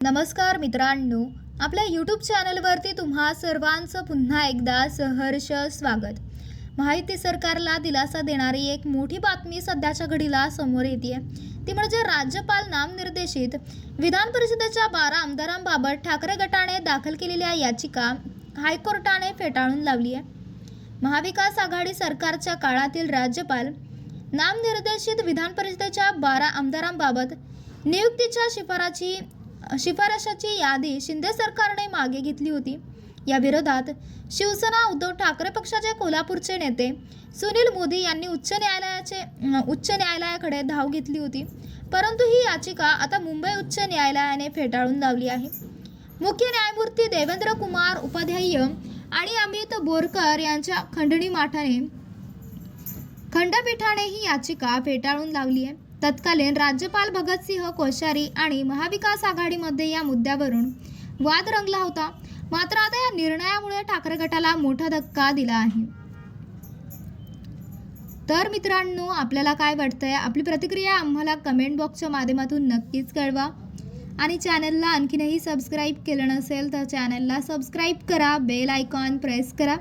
नमस्कार मित्रांनो आपल्या यूट्यूब चॅनलवरती तुम्हा सर्वांचं पुन्हा एकदा सहर्ष स्वागत. माहिती सरकारला दिलासा देणारी एक मोठी बातमी सध्याच्या घडीला समोर येते ती म्हणजे राज्यपाल नामनिर्देशित विधान परिषदेच्या बारा आमदारांबाबत ठाकरे गटाने दाखल केलेल्या याचिका हायकोर्टाने फेटाळून लावली आहे महाविकास आघाडी सरकारच्या काळातील राज्यपाल नामनिर्देशित विधान परिषदेच्या बारा आमदारांबाबत नियुक्तीच्या शिफाराची शिफारशाची यादी शिंदे सरकारने मागे घेतली होती. या विरोधात शिवसेना उद्धव ठाकरे पक्षाचे कोल्हापूरचे नेते सुनील मोदी यांनी उच्च न्यायालयाचे उच्च न्यायालयाकडे धाव घेतली होती. परंतु ही याचिका आता मुंबई उच्च न्यायालयाने फेटाळून लावली आहे. मुख्य न्यायमूर्ती देवेंद्र कुमार उपाध्याय आणि अमित बोरकर यांच्या खंडणी माठाने खंडपीठाने ही याचिका फेटाळून लावली आहे. तत्कालीन राज्यपाल भगतसिंह कोश्यारी आणि महाविकास आघाडीमध्ये या मुद्द्यावरून वाद रंगला होता. मात्र आता या निर्णयामुळे ठाकरे गटाला मोठा धक्का दिला आहे. तर मित्रांनो आपल्याला काय वाटतंय? आपली प्रतिक्रिया आम्हाला कमेंट बॉक्सच्या माध्यमातून नक्कीच कळवा. आणि चॅनलला आणखीनही सबस्क्राईब केलं नसेल तर चॅनलला सबस्क्राईब करा. बेल आयकॉन प्रेस करा.